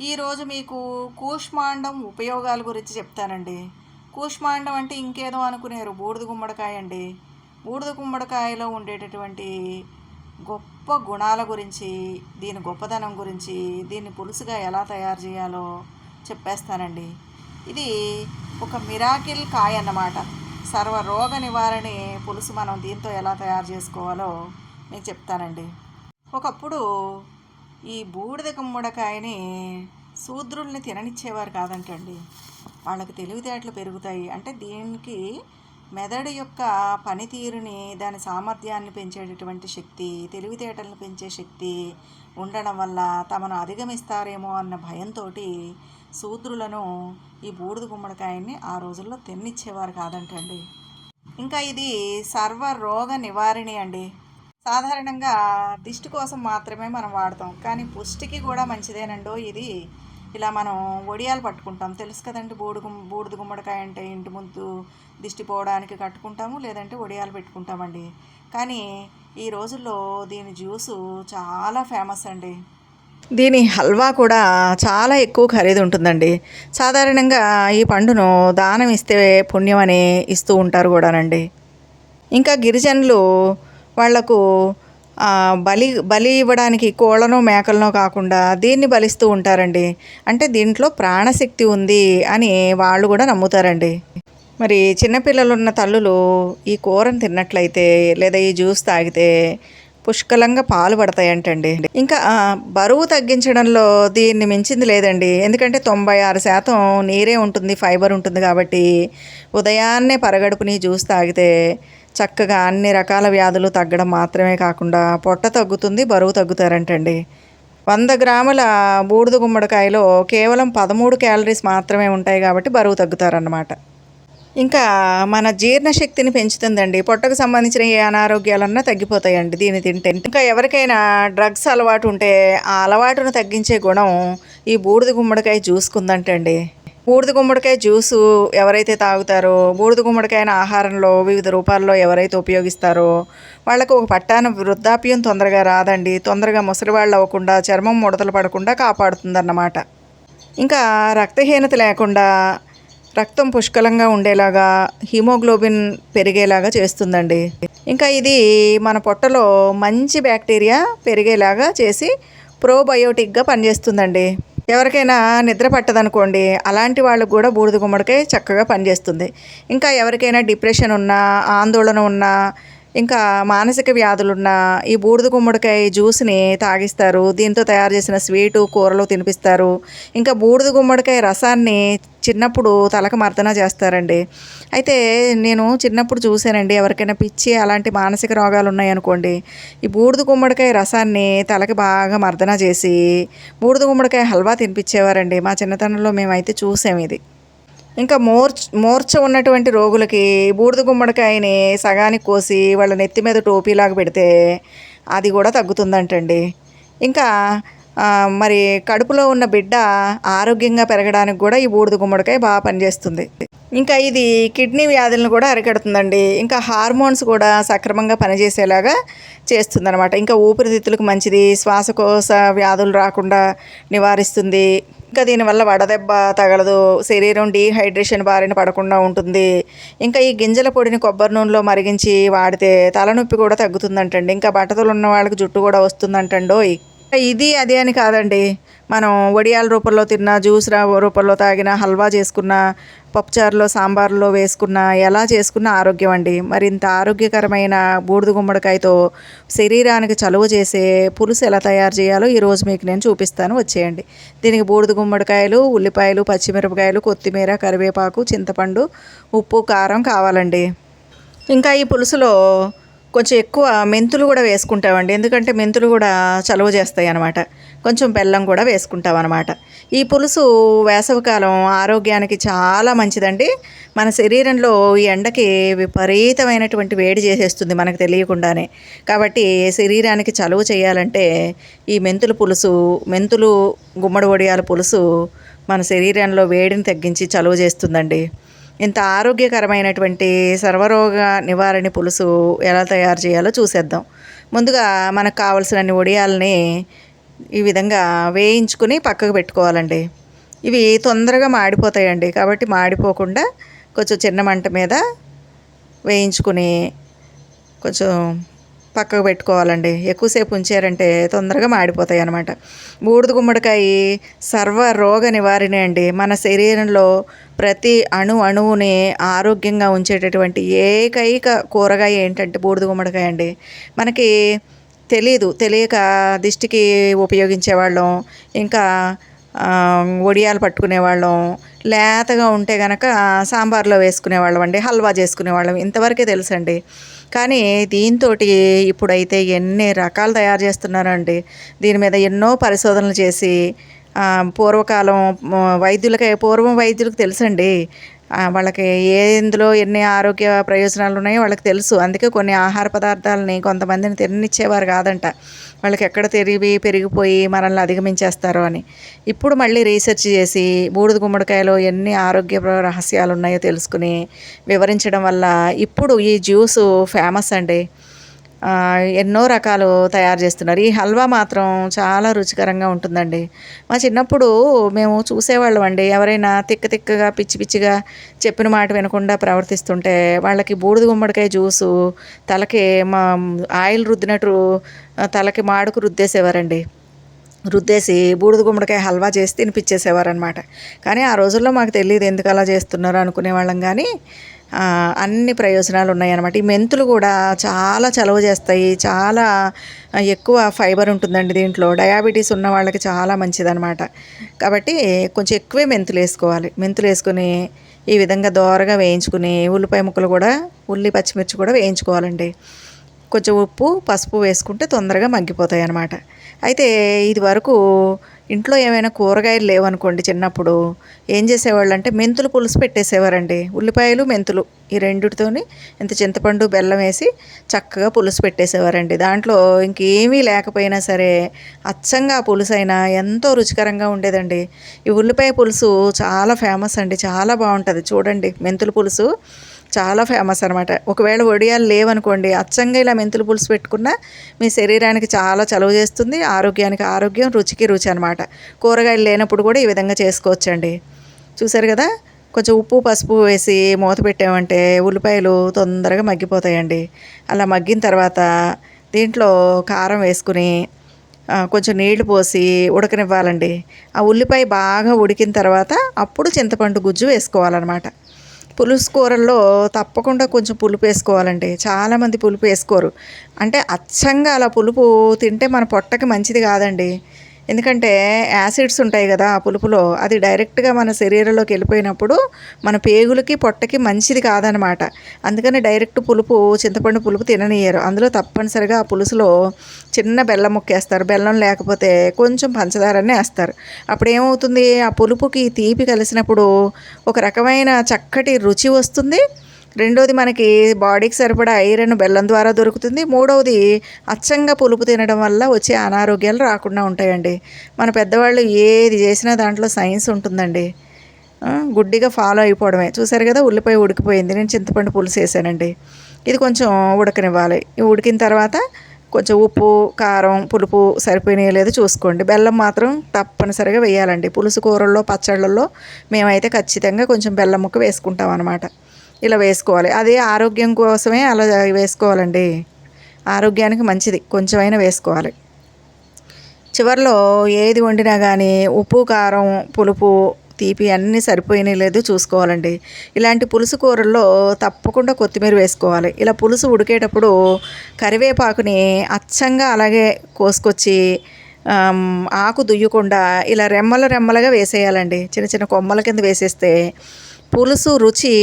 ఈరోజు మీకు కూష్మాండం ఉపయోగాల గురించి చెప్తానండి. కూష్మాండం అంటే ఇంకేదో అనుకునేరు. బూడిద గుమ్మడికాయ అండి. బూడిద గుమ్మడికాయలో ఉండేటటువంటి గొప్ప గుణాల గురించి దీని గొప్పదనం గురించి దీన్ని పులుసుగా ఎలా తయారు చేయాలో చెప్పేస్తానండి. ఇది ఒక మిరాకిల్ కాయ అన్నమాట. సర్వ రోగ నివారణ పులుసు మనం దీంతో ఎలా తయారు చేసుకోవాలో మీకు చెప్తానండి. ఒకప్పుడు ఈ బూడిద గుమ్మడికాయని శూద్రుల్ని తిననిచ్చేవారు కాదంటండి. వాళ్ళకి తెలివితేటలు పెరుగుతాయి. అంటే దీనికి మెదడు యొక్క పనితీరుని దాని సామర్థ్యాన్ని పెంచేటటువంటి శక్తి తెలివితేటలను పెంచే శక్తి ఉండడం వల్ల తమను అధిగమిస్తారేమో అన్న భయంతో శూద్రులను ఈ బూడిద గుమ్మడికాయని ఆ రోజుల్లో తిన్నిచ్చేవారు కాదంటండి. ఇంకా ఇది సర్వ రోగ నివారణి అండి. సాధారణంగా దిష్టి కోసం మాత్రమే మనం వాడతాం. కానీ పుష్టికి కూడా మంచిదేనండో ఇది. ఇలా మనం వడియాలు పట్టుకుంటాం. తెలుసు కదండి బూడుగు బూడిద గుమ్మడికాయ అంటే ఇంటి ముందు దిష్టి పోవడానికి కట్టుకుంటాము లేదంటే వడియాలు పెట్టుకుంటామండి. కానీ ఈ రోజుల్లో దీని జ్యూసు చాలా ఫేమస్ అండి. దీని హల్వా కూడా చాలా ఎక్కువ ఖరీదు ఉంటుందండి. సాధారణంగా ఈ పండును దానం ఇస్తే పుణ్యం అని ఇస్తూ ఉంటారు కూడానండి. ఇంకా గిరిజనులు వాళ్ళకు బలి బలి ఇవ్వడానికి కోళ్ళనో మేకలనో కాకుండా దీన్ని బలిస్తూ ఉంటారండి? అంటే దీంట్లో ప్రాణశక్తి ఉంది అని వాళ్ళు కూడా నమ్ముతారండి. మరి చిన్నపిల్లలున్న తల్లులు ఈ కూరను తిన్నట్లయితే లేదా ఈ జ్యూస్ తాగితే పుష్కలంగా పాలు పడతాయంటండి. ఇంకా బరువు తగ్గించడంలో దీన్ని మించింది లేదండి. ఎందుకంటే తొంభై ఆరు శాతం నీరే ఉంటుంది ఫైబర్ ఉంటుంది కాబట్టి ఉదయాన్నే పరగడుపుని జ్యూస్ తాగితే చక్కగా అన్ని రకాల వ్యాధులు తగ్గడం మాత్రమే కాకుండా పొట్ట తగ్గుతుంది బరువు తగ్గుతారంటండి. వంద గ్రాముల బూడిద గుమ్మడికాయలో కేవలం పదమూడు క్యాలరీస్ మాత్రమే ఉంటాయి కాబట్టి బరువు తగ్గుతారన్నమాట. ఇంకా మన జీర్ణశక్తిని పెంచుతుందండి. పొట్టకు సంబంధించిన ఏ అనారోగ్యాలన్నా తగ్గిపోతాయండి దీన్ని తింటే. ఇంకా ఎవరికైనా డ్రగ్స్ అలవాటు ఉంటే ఆ అలవాటును తగ్గించే గుణం ఈ బూడిద గుమ్మడికాయ జ్యూస్కుందంటండి. బూడిద గుమ్మడికాయ జ్యూసు ఎవరైతే తాగుతారో బూడిద గుమ్మడికాయన ఆహారంలో వివిధ రూపాల్లో ఎవరైతే ఉపయోగిస్తారో వాళ్ళకు ఒక పట్టాన వృద్ధాప్యం తొందరగా రాదండి. తొందరగా ముసలివాళ్ళు అవ్వకుండా చర్మం ముడతలు పడకుండా కాపాడుతుందన్నమాట. ఇంకా రక్తహీనత లేకుండా రక్తం పుష్కలంగా ఉండేలాగా హిమోగ్లోబిన్ పెరిగేలాగా చేస్తుందండి. ఇంకా ఇది మన పొట్టలో మంచి బ్యాక్టీరియా పెరిగేలాగా చేసి ప్రోబయోటిక్గా పనిచేస్తుందండి. ఎవరికైనా నిద్ర పట్టదనుకోండి అలాంటి వాళ్ళకు కూడా బూడిద గుమ్మడికాయ చక్కగా పనిచేస్తుంది. ఇంకా ఎవరికైనా డిప్రెషన్ ఉన్నా ఆందోళన ఉన్నా ఇంకా మానసిక వ్యాధులున్నా ఈ బూడిద గుమ్మడికాయ జ్యూస్ని తాగిస్తారు దీంతో తయారు చేసిన స్వీటు కూరలు తినిపిస్తారు. ఇంకా బూడిద గుమ్మడికాయ రసాన్ని చిన్నప్పుడు తలకు మర్దన చేస్తారండి. అయితే నేను చిన్నప్పుడు చూశానండి ఎవరికైనా పిచ్చి అలాంటి మానసిక రోగాలు ఉన్నాయనుకోండి ఈ బూడిద గుమ్మడికాయ రసాన్ని తలకి బాగా మర్దన చేసి బూడిద గుమ్మడికాయ హల్వా తినిపించేవారండి. మా చిన్నతనంలో మేమైతే చూసాం ఇది. ఇంకా మోర్చ ఉన్నటువంటి రోగులకి బూడిద గుమ్మడికాయని సగానికి కోసి వాళ్ళ నెత్తి మీద టోపీలాగా పెడితే అది కూడా తగ్గుతుందంటండి. ఇంకా మరి కడుపులో ఉన్న బిడ్డ ఆరోగ్యంగా పెరగడానికి కూడా ఈ బూడిద గుమ్మడికాయ బాగా పనిచేస్తుంది. ఇంకా ఇది కిడ్నీ వ్యాధులను కూడా అరికడుతుందండి. ఇంకా హార్మోన్స్ కూడా సక్రమంగా పనిచేసేలాగా చేస్తుందన్నమాట. ఇంకా ఊపిరితిత్తులకు మంచిది శ్వాసకోశ వ్యాధులు రాకుండా నివారిస్తుంది. ఇంకా దీనివల్ల వడదెబ్బ తగలదు శరీరం డీహైడ్రేషన్ బారిన పడకుండా ఉంటుంది. ఇంకా ఈ గింజల పొడిని కొబ్బరి నూనెలో మరిగించి వాడితే తలనొప్పి కూడా తగ్గుతుందంటండి. ఇంకా బట్టతలు ఉన్న వాళ్ళకి జుట్టు కూడా వస్తుందంటండోయ్. ఇది అది అని కాదండి. మనం వడియాల రూపంలో తిన్న జ్యూస్ రూపంలో తాగిన హల్వా చేసుకున్న పప్పుచారులో సాంబార్లో వేసుకున్న ఎలా చేసుకున్న ఆరోగ్యం అండి. మరి ఇంత ఆరోగ్యకరమైన బూడిద గుమ్మడికాయతో శరీరానికి చలువ చేసే పులుసు ఎలా తయారు చేయాలో ఈరోజు మీకు నేను చూపిస్తాను. వచ్చేయండి. దీనికి బూడిద గుమ్మడికాయలు ఉల్లిపాయలు పచ్చిమిరపకాయలు కొత్తిమీర కరివేపాకు చింతపండు ఉప్పు కారం కావాలండి. ఇంకా ఈ పులుసులో కొంచెం ఎక్కువ మెంతులు కూడా వేసుకుంటామండి. ఎందుకంటే మెంతులు కూడా చలువ చేస్తాయి అన్నమాట. కొంచెం బెల్లం కూడా వేసుకుంటాం అనమాట ఈ పులుసు వేసవికాలం ఆరోగ్యానికి చాలా మంచిదండి. మన శరీరంలో ఈ ఎండకి విపరీతమైనటువంటి వేడి చేసేస్తుంది మనకు తెలియకుండానే. కాబట్టి శరీరానికి చలువ చేయాలంటే ఈ మెంతుల పులుసు మెంతులు గుమ్మడి వడియాల పులుసు మన శరీరంలో వేడిని తగ్గించి చలువ చేస్తుందండి. ఇంత ఆరోగ్యకరమైనటువంటి సర్వరోగ నివారణ పులుసు ఎలా తయారు చేయాలో చూసేద్దాం. ముందుగా మనకు కావలసిన వడియాలని ఈ విధంగా వేయించుకుని పక్కకు పెట్టుకోవాలండి. ఇవి తొందరగా మాడిపోతాయండి. కాబట్టి మాడిపోకుండా కొంచెం చిన్న మంట మీద వేయించుకుని కొంచెం పక్కకు పెట్టుకోవాలండి. ఎక్కువసేపు ఉంచారంటే తొందరగా మాడిపోతాయి అన్నమాట బూడిద గుమ్మడికాయ సర్వ రోగ నివారణ అండి. మన శరీరంలో ప్రతి అణు అణువుని ఆరోగ్యంగా ఉంచేటటువంటి ఏకైక కూరగాయ ఏంటంటే బూడిద గుమ్మడికాయ అండి. మనకి తెలీదు తెలియక దిష్టికి ఉపయోగించేవాళ్ళం ఇంకా ఆ, వడియాలు పట్టుకునేవాళ్ళం లేతగా ఉంటే గనక సాంబార్లో వేసుకునేవాళ్ళం అండి హల్వా చేసుకునేవాళ్ళం. ఇంతవరకే తెలుసండి. కానీ దీంతో ఇప్పుడైతే ఎన్ని రకాలు తయారు చేస్తున్నారండి. దీని మీద ఎన్నో పరిశోధనలు చేసి పూర్వకాలం వైద్యులకి పూర్వం వైద్యులకు తెలుసండి. వాళ్ళకి ఏ ఇందులో ఎన్ని ఆరోగ్య ప్రయోజనాలు ఉన్నాయో వాళ్ళకి తెలుసు. అందుకే కొన్ని ఆహార పదార్థాలని కొంతమందిని తిననిచ్చేవారు కాదంట. వాళ్ళకి ఎక్కడ తిరిగి పెరిగిపోయి మనల్ని అధిగమించేస్తారో అని. ఇప్పుడు మళ్ళీ రీసెర్చ్ చేసి బూడిద గుమ్మడికాయలో ఎన్ని ఆరోగ్య రహస్యాలు ఉన్నాయో తెలుసుకుని వివరించడం వల్ల ఇప్పుడు ఈ జ్యూసు ఫేమస్ అండి. ఎన్నో రకాలు తయారు చేస్తున్నారు. ఈ హల్వా మాత్రం చాలా రుచికరంగా ఉంటుందండి. మా చిన్నప్పుడు మేము చూసేవాళ్ళం అండి. ఎవరైనా తిక్క తిక్కగా పిచ్చి పిచ్చిగా చెప్పిన మాట వినకుండా ప్రవర్తిస్తుంటే వాళ్ళకి బూడిద గుమ్మడికాయ జ్యూసు తలకి మా ఆయిల్ రుద్దినట్టు తలకి మాడుకు రుద్దేసేవారండి. రుద్దేసి బూడిద గుమ్మడికాయ హల్వా చేసి తినిపించేసేవారనమాట కానీ ఆ రోజుల్లో మాకు తెలియదు ఎందుకు అలా చేస్తున్నారు అనుకునేవాళ్ళం. కానీ అన్ని ప్రయోజనాలు ఉన్నాయన్నమాట ఈ మెంతులు కూడా చాలా చలవ చేస్తాయి. చాలా ఎక్కువ ఫైబర్ ఉంటుందండి దీంట్లో. డయాబెటీస్ ఉన్న వాళ్ళకి చాలా మంచిదన్నమాట. కాబట్టి కొంచెం ఎక్కువే మెంతులు వేసుకోవాలి. మెంతులు వేసుకుని ఈ విధంగా దోరగా వేయించుకుని ఉల్లిపాయ ముక్కలు కూడా ఉల్లి పచ్చిమిర్చి కూడా వేయించుకోవాలండి. కొంచెం ఉప్పు పసుపు వేసుకుంటే తొందరగా మగ్గిపోతాయి అన్నమాట అయితే ఇది వరకు ఇంట్లో ఏమైనా కూరగాయలు లేవనుకోండి చిన్నప్పుడు ఏం చేసేవాళ్ళు అంటే మెంతులు పులుసు పెట్టేసేవారండి. ఉల్లిపాయలు మెంతులు ఈ రెండిటితోని ఇంత చింతపండు బెల్లం వేసి చక్కగా పులుసు పెట్టేసేవారండి. దాంట్లో ఇంకేమీ లేకపోయినా సరే అచ్చంగా ఆ పులుసు అయినా ఎంతో రుచికరంగా ఉండేదండి. ఈ ఉల్లిపాయ పులుసు చాలా ఫేమస్ అండి చాలా బాగుంటుంది. చూడండి మెంతుల పులుసు చాలా ఫేమస్ అనమాట ఒకవేళ వడియాలు లేవనుకోండి అచ్చంగా ఇలా మెంతులు పులుసు పెట్టుకున్నా మీ శరీరానికి చాలా చలువ చేస్తుంది ఆరోగ్యానికి ఆరోగ్యం రుచికి రుచి అనమాట కూరగాయలు లేనప్పుడు కూడా ఈ విధంగా చేసుకోవచ్చండి. చూసారు కదా? కొంచెం ఉప్పు పసుపు వేసి మూత పెట్టామంటే ఉల్లిపాయలు తొందరగా మగ్గిపోతాయండి. అలా మగ్గిన తర్వాత దీంట్లో కారం వేసుకుని కొంచెం నీళ్ళు పోసి ఉడకనివ్వాలండి. ఆ ఉల్లిపాయ బాగా ఉడికిన తర్వాత అప్పుడు చింతపండు గుజ్జు వేసుకోవాలన్నమాట. పులుసు కూరల్లో తప్పకుండా కొంచెం పులుపు వేసుకోవాలండి. చాలామంది పులుపు వేసుకోరు. అంటే అచ్చంగా అలా పులుపు తింటే మన పొట్టకి మంచిది కాదండి. ఎందుకంటే యాసిడ్స్ ఉంటాయి కదా ఆ పులుపులో అది డైరెక్ట్గా మన శరీరంలోకి వెళ్ళిపోయినప్పుడు మన పేగులకి పొట్టకి మంచిది కాదనమాట. అందుకని డైరెక్ట్ పులుపు చింతపండు పులుపు తిననీయరు. అందులో తప్పనిసరిగా ఆ పులుసులో చిన్న బెల్లం ముక్కేస్తారు. బెల్లం లేకపోతే కొంచెం పంచదారనే వేస్తారు. అప్పుడు ఏమవుతుంది ఆ పులుపుకి తీపి కలిసినప్పుడు ఒక రకమైన చక్కటి రుచి వస్తుంది. రెండోది మనకి బాడీకి సరిపడా ఐరన్ బెల్లం ద్వారా దొరుకుతుంది. మూడవది అచ్చంగా పులుపు తినడం వల్ల వచ్చే అనారోగ్యాలు రాకుండా ఉంటాయండి. మన పెద్దవాళ్ళు ఏది చేసినా దాంట్లో సైన్స్ ఉంటుందండి. గుడ్డిగా ఫాలో అయిపోవడమే. చూసారు కదా ఉల్లిపాయ ఉడికిపోయింది. నేను చింతపండు పులుసు వేసానండి. ఇది కొంచెం ఉడకనివ్వాలి. ఉడికిన తర్వాత కొంచెం ఉప్పు కారం పులుపు సరిపోయినాయో లేదో చూసుకోండి. బెల్లం మాత్రం తప్పనిసరిగా వేయాలండి. పులుసు కూరల్లో పచ్చళ్ళల్లో మేమైతే ఖచ్చితంగా కొంచెం బెల్లం ముక్క వేసుకుంటాం అనమాట ఇలా వేసుకోవాలి. అదే ఆరోగ్యం కోసమే అలా వేసుకోవాలండి. ఆరోగ్యానికి మంచిది. కొంచెమైనా వేసుకోవాలి. చివర్లో ఏది వండినా కానీ ఉప్పు కారం పులుపు తీపి అన్నీ సరిపోయినాయి లేదు చూసుకోవాలండి. ఇలాంటి పులుసు కూరల్లో తప్పకుండా కొత్తిమీర వేసుకోవాలి. ఇలా పులుసు ఉడికేటప్పుడు కరివేపాకుని అచ్చంగా అలాగే కోసుకొచ్చి ఆకు దుయ్యకుండా ఇలా రెమ్మల రెమ్మలుగా వేసేయాలండి. చిన్న చిన్న కొమ్మల కింద వేసేస్తే పులుసు రుచి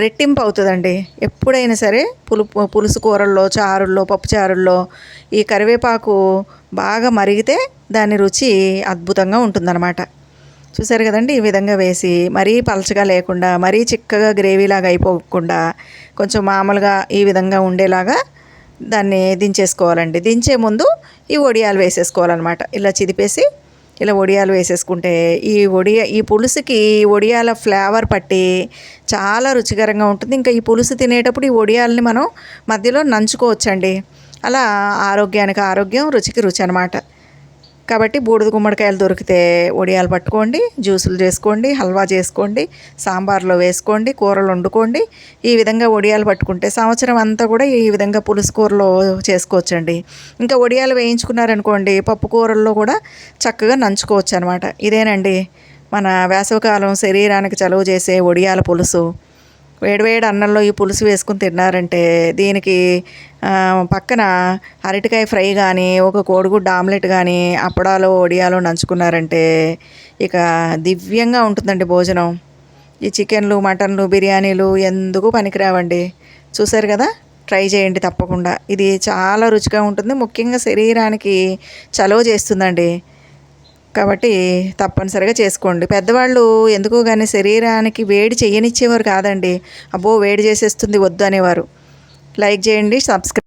రెట్టింపు అవుతుందండి. ఎప్పుడైనా సరే పులుపు పులుసు కూరల్లో చారుల్లో పప్పు చారుల్లో ఈ కరివేపాకు బాగా మరిగితే దాని రుచి అద్భుతంగా ఉంటుందన్నమాట. చూసారు కదండి ఈ విధంగా వేసి మరీ పలచగా లేకుండా మరీ చిక్కగా గ్రేవీలాగా అయిపోకుండా కొంచెం మామూలుగా ఈ విధంగా ఉండేలాగా దాన్ని దించేసుకోవాలండి. దించే ముందు ఈ వడియాలు వేసేసుకోవాలన్నమాట. ఇలా చిదిపేసి ఇలా వడియాలు వేసేసుకుంటే ఈ వడియ ఈ పులుసుకి ఈ వడియాల ఫ్లేవర్ పట్టి చాలా రుచికరంగా ఉంటుంది. ఇంకా ఈ పులుసు తినేటప్పుడు ఈ ఒడియాలని మనం మధ్యలో నంచుకోవచ్చండి. అలా ఆరోగ్యానికి ఆరోగ్యం రుచికి రుచి అనమాట కాబట్టి బూడిద గుమ్మడికాయలు దొరికితే వడియాలు పట్టుకోండి జ్యూసులు చేసుకోండి హల్వా చేసుకోండి సాంబార్లో వేసుకోండి కూరలు వండుకోండి. ఈ విధంగా వడియాలు పట్టుకుంటే సంవత్సరం అంతా కూడా ఈ విధంగా పులుసు కూరలో చేసుకోవచ్చండి. ఇంకా వడియాలు వేయించుకున్నారనుకోండి పప్పు కూరల్లో కూడా చక్కగా నంచుకోవచ్చు అనమాట ఇదేనండి మన వేసవికాలం శరీరానికి చలువ చేసే వడియాల పులుసు. వేడివేడి అన్నంలో ఈ పులుసు వేసుకుని తిన్నారంటే దీనికి పక్కన అరటికాయ ఫ్రై కానీ ఒక కోడిగుడ్డు ఆమ్లెట్ కానీ అప్పడాలు ఒడియాలు నంచుకున్నారంటే ఇక దివ్యంగా ఉంటుందండి భోజనం. ఈ చికెన్లు మటన్లు బిర్యానీలు ఎందుకు పనికిరావండి? చూసారు కదా? ట్రై చేయండి తప్పకుండా. ఇది చాలా రుచిగా ఉంటుంది. ముఖ్యంగా శరీరానికి చలవ చేస్తుందండి. కాబట్టి తప్పనిసరిగా చేసుకోండి. పెద్దవాళ్ళు ఎందుకు కానీ శరీరానికి వేడి చేయనిచ్చేవారు కాదండి. అబ్బో వేడి చేసేస్తుంది వద్దు అనేవారు. లైక్ చేయండి సబ్స్క్రైబ్